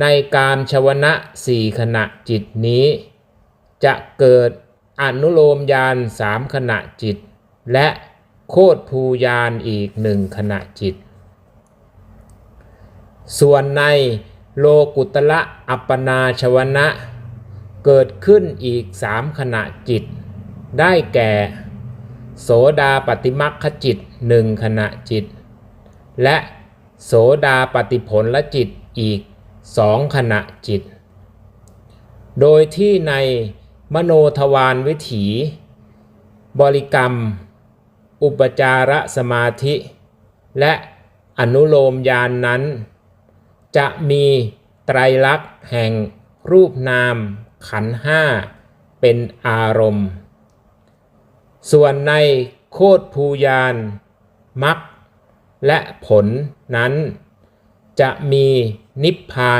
ในกามชวนะสี่ขณะจิตนี้ จะเกิดอนุโลมยานสามขณะจิต และโคดภูยานอีกหนึ่งขณะจิต ส่วนในโลกุตละอัปปนาชวนะเกิดขึ้นอีกสามขณะจิต ได้แก่ โสดาปฏิมักขจิตหนึ่งขณะจิต และโสดาปฏิผลละจิตอีก สองขณะจิต โดยที่ในมโนทวารวิถี บริกรรม อุปจารสมาธิ และอนุโลมยานนั้น จะมีไตรลักษณ์แห่งรูปนามขันห้าเป็นอารมณ์ ส่วนในโคดภูยานมักและผลนั้น จะมี นิพพาน